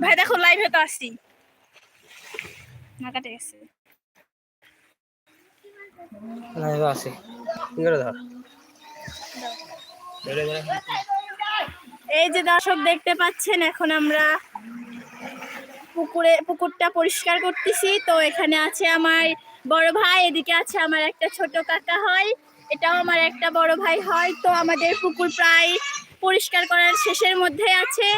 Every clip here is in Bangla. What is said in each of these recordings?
ভাই দেখো লাইভে তো আসছি। না কাটে গেছে। লাইভে আছে। কি করে ধরে। এই যে দর্শক দেখতে পাচ্ছেন এখন আমরা পুকুরে পুকুরটা পরিষ্কার করতেছি। তো এখানে আছে আমার বড় ভাই এদিকে আছে আমার একটা ছোট কাকা হয়। এটাও আমার একটা বড় ভাই হয়। তো আমাদের পুকুর প্রায় পরিষ্কার করার শেষের মধ্যে আছে।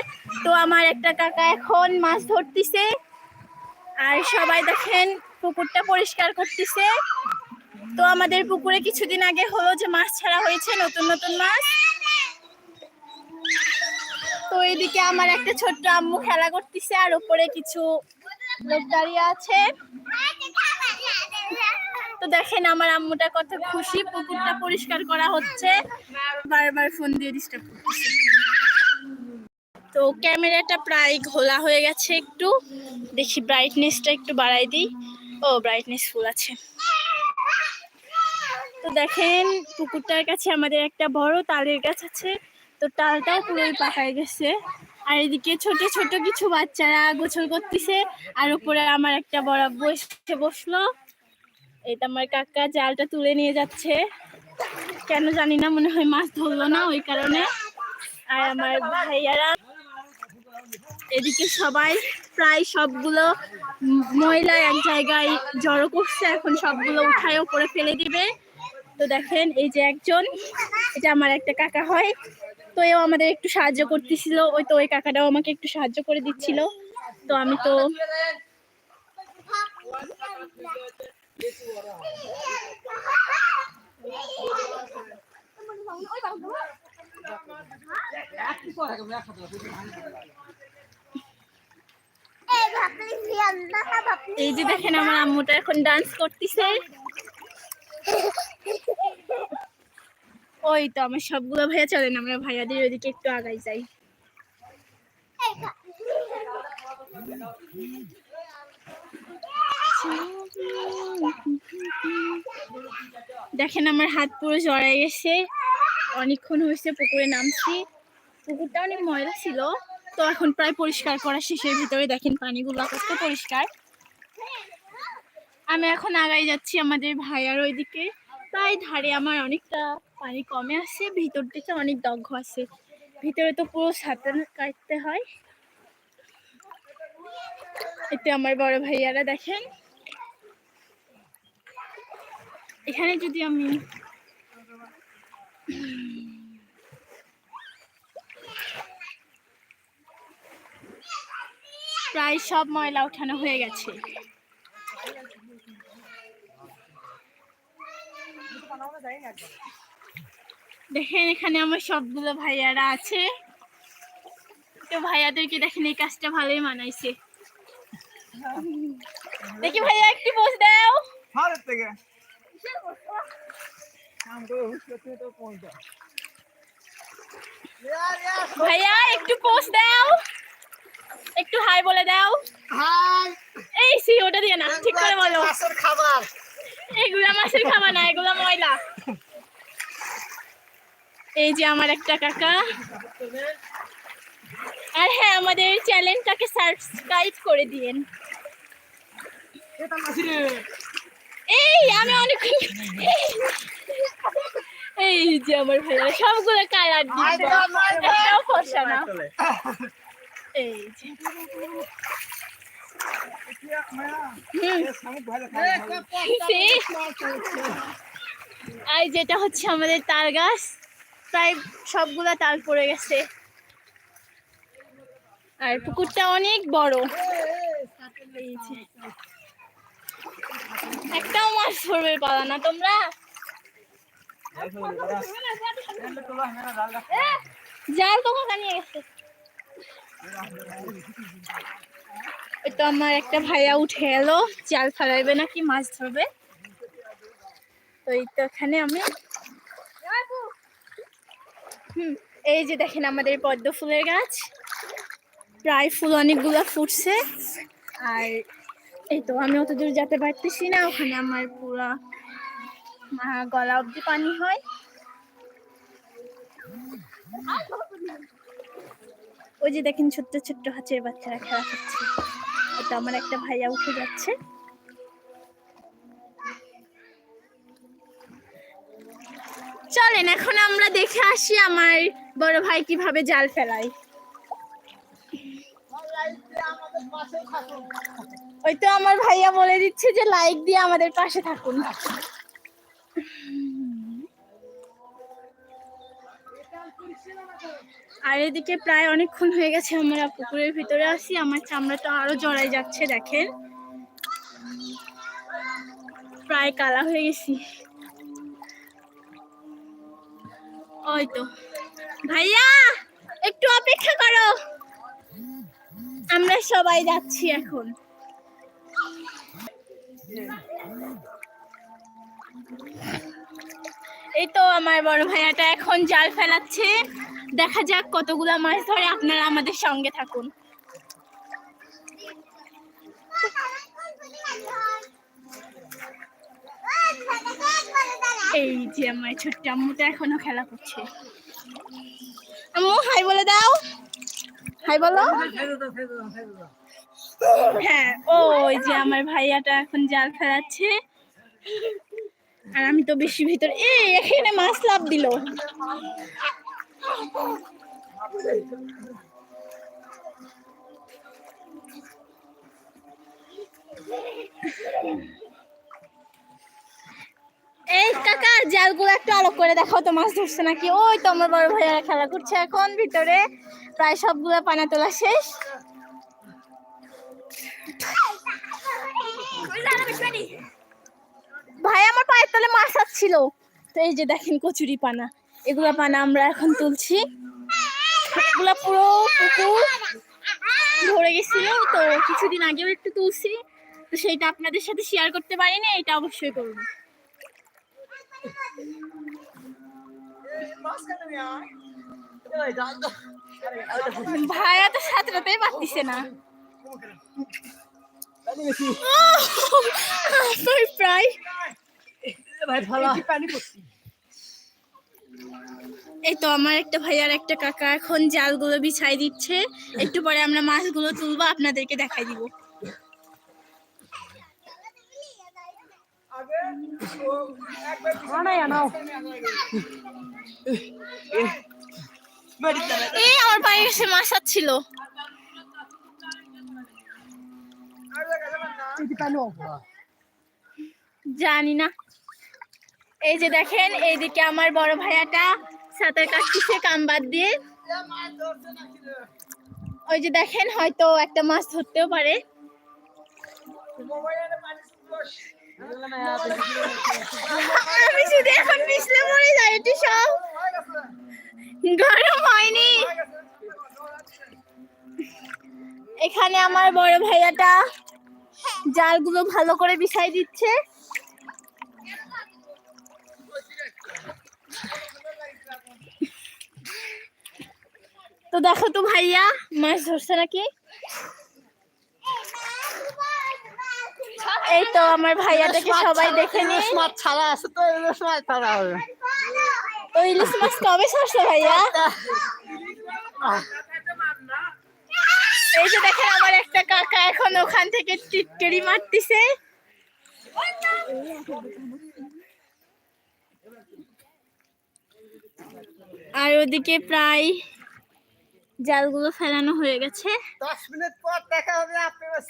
তো আমার একটা কাকা এখন মাছ ধরতিছে। আর সবাই দেখেন, পুকুরটা পরিষ্কার করতেছে। তো আমাদের পুকুরে কিছুদিন আগে হলো যে মাছ ছাড়া হয়েছে, নতুন নতুন মাছ। তো এইদিকে আমার একটা ছোট্ট আম্মু খেলা করতেছে, আর উপরে কিছু লোক দাঁড়িয়ে আছে। তো দেখেন আমার আম্মুটা কত খুশি, পুকুরটা পরিষ্কার করা হচ্ছে। বারবার ফোন দিয়ে ডিস্টার্ব করতেছে। তো ক্যামেরাটা প্রায় ঘোলা হয়ে গেছে একটু। দেখি ব্রাইটনেসটা একটু বাড়াই দিই। ও ব্রাইটনেস ফুল আছে। তো দেখেন, পুকুরটার কাছে আমাদের একটা বড় তালের গাছ আছে। তো তালটাও পুরোই পাকায় গেছে। আর এদিকে ছোট ছোট কিছু বাচ্চারা গোছল করতেছে। আর উপরে আমার একটা বড় এসে বসল। এটা আমার কাকা জালটা তুলে নিয়ে যাচ্ছে। কেন জানি না, মনে হয় মাছ ধরলো না ওই কারণে। আর আমার ভাইয়ারা, এদিকে সবাই প্রায় সবগুলো ময়লা এক জায়গায় জড়ো করছে, এখন সবগুলো উঠায় ওপরে ফেলে দিবে। তো দেখেন, এই যে একজন, এটা আমার একটা কাকা হয়। তো এও আমাদের একটু সাহায্য করতেছিল, ওই তো ওই কাকাটাও আমাকে একটু সাহায্য করে দিচ্ছিল। তো আমি তো এই যে দেখেন আমার আম্মুটা এখন ডান্স করতেছে। ওই তো আমার সবগুলো ভাইয়া চলেন আমরা ভাইয়াদের ওইদিকে একটু আগাই যাই। দেখেন আমার হাত পুরো জড়াই গেছে। অনেকক্ষণ হয়েছে পুকুরে নামছি। পুকুরটা অনেক ময়লা ছিল। তো এখন প্রায় পরিষ্কার করা শেষের ভিতরে দেখেন পানিগুলো কত পরিষ্কার। আমি এখন আগাই যাচ্ছি আমাদের ভাইয়ার ওইদিকে। প্রায় ধারে আমার অনেকটা পানি কমে আসে ভিতর দিকে অনেক দগ্ধ আছে। ভিতরে তো পুরো সাঁতার কাটতে হয়। এতে আমার বড় ভাইয়ারা দেখেন। এখানে যদি আমি প্রায় সব ময়লা উঠানো হয়ে গেছে। দেখেন এখানে আমার সবগুলো ভাইয়ারা আছে। তো ভাইয়াদেরকে দেখেন এই কাজটা ভালোই মানাইছে। দেখি ভাইয়া একটু পোজ দাও। থেকে। ভাইয়া একটু পোজ দাও। একটু হাই বলে দাও। হাই এই সি ওটা দিয়ে না ঠিক করে বলো। মাছের খাবার। এগুলা মাছের খাবার না এগুলা ময়লা। এই যে আমার একটা কাকা। আর হ্যাঁ আমাদের চ্যানেলটাকে সাবস্ক্রাইব করে দিয়েন। এটা মাছিরে। এই আমি অনেক এই যে আমার ভাইয়া সবগুলো কালার একটাও ফসা না। এই যে। আর যেটা হচ্ছে আমাদের তাল গাছ প্রায় সবগুলা তাল পড়ে গেছে। আর পুকুরটা অনেক বড়। এই যে। একটাও মাছ ধরবে পালা না তোমরা? জাল তো কাকা নিয়ে গেছে? তো আমার একটা ভাইয়া উঠে এলো, জাল ফেলাইবে নাকি মাছ ধরবে? তো এই তো এখানে আমি। হুম, এই যে দেখেন আমাদের পদ্ম ফুলের গাছ। প্রায় ফুল অনেকগুলো ফুটছে। আর এই তো, আমি অত দূর যেতে পারতেছি না, ওখানে আমার পুরা গলা অবধি পানি হয়। ওই যে দেখেন ছোট্ট ছোট্ট হাঁচের বাচ্চারা খেলা করছে। এটা আমার একটা ভাইয়া উঠে যাচ্ছে। চলেন, এখন আমরা দেখে আসি আমার বড় ভাই কীভাবে জাল ফেলায়। ওই তো আমার ভাইয়া বলে দিচ্ছে যে লাইক দিয়ে আমাদের পাশে থাকুন। আর এদিকে প্রায় অনেকক্ষণ হয়ে গেছে, আমরা পুকুরের ভিতরে আসি আমার চামড়াটা আরও জড়াই যাচ্ছে, দেখেন। প্রায় কালা হয়ে গেছি। ওই তো। ভাইয়া, একটু অপেক্ষা করো। আমরা সবাই যাচ্ছি এখন। এই তো আমার বড় ভাইয়াটা এখন জাল ফেলাচ্ছে। দেখা যাক কতগুলা মাছ ধরে আপনারা আমাদের সঙ্গে থাকুন। এই যে আমার ছোট্ট আম্মুটা এখনও খেলা করছে। আম্মু, হাই বলে দাও। হাই বলো। হ্যাঁ ওই যে আমার ভাইয়াটা এখন জাল ফেলাচ্ছে। আর আমি তো বেশি ভিতর এ এখানে মাছ লাভ দিল। এই কাকা, জালগুলো একটু আলোক করে দেখাও তো, মাছ ধরছে নাকি? ওই তো আমার বড় ভাইয়ারা খেলা করছে এখন ভিতরে। প্রায় সবগুলো পানা তোলা শেষ। ভাই, আমার পায়ের তলে মাছ আসছিল। তো এই যে দেখেন কচুরি পানা। এগুলা পানা আমরা এখন তুলছি। এগুলা পুরো পুকুর ভরে গেছিল। তো কিছুদিন আগেও একটু তুলছি। তো সেইটা আপনাদের সাথে শেয়ার করতে পারিনি, এটা অবশ্যই করব ভাইয়া তো সাঁতরাতেই পারতিছে না। প্রায় ভাই এই তো আমার একটা ভাইয়ার একটা কাকা এখন জালগুলো বিছাই দিচ্ছে। একটু পরে আমরা মাছগুলো তুলবো, আপনাদেরকে দেখাই দিব। এই, আমার পায়ে এসে মাছ ছিল জানি না এই যে দেখেন, এইদিকে আমার বড় ভাইয়াটা সাঁতার কাটতেছে কাম বাদ দিয়ে। ওই যে দেখেন, হয়তো একটা মাছ ধরতেও পারে। গরম হয়নি। এখানে আমার বড় ভাইয়াটা জালগুলো ভালো করে বিছাই দিচ্ছে। তো দেখো তো ভাইয়া মাছ ধরছে নাকি? এই তো আমার ভাইয়াটাকে সবাই দেখে নিয়ে মাছ ছাড়া আছে তো ইলিশ মাছ ছাড়া হবে। তো ইলিশ মাছ কবে ছাড়ছে ভাইয়া? এই যে দেখেন আমার একটা কাকা এখন ওখান থেকে টিটকেরি মারতিছে আর ওদিকে প্রায় জালগুলো ফেলানো হয়ে গেছে দশ মিনিট পর দেখা হবে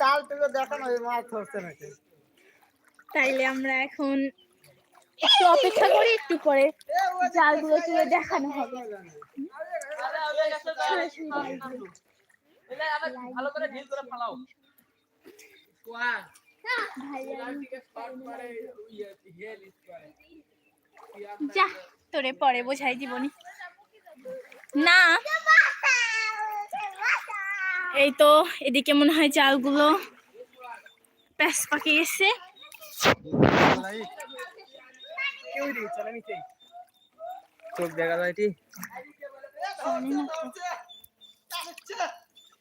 চাল তুলে দেখানো হবে মাছ ধরছে নাকি তাইলে আমরা এখন একটু অপেক্ষা করি একটু পরে জালগুলো তুলে দেখানো হবে ভালো করে ঢিল করে ফালাও। যা তোরে পরে বোঝাই দিবনি না। এই তো এদিকে মনে হয় জালগুলো প্যাস পাকে গেছে। চোখ দেখা যায়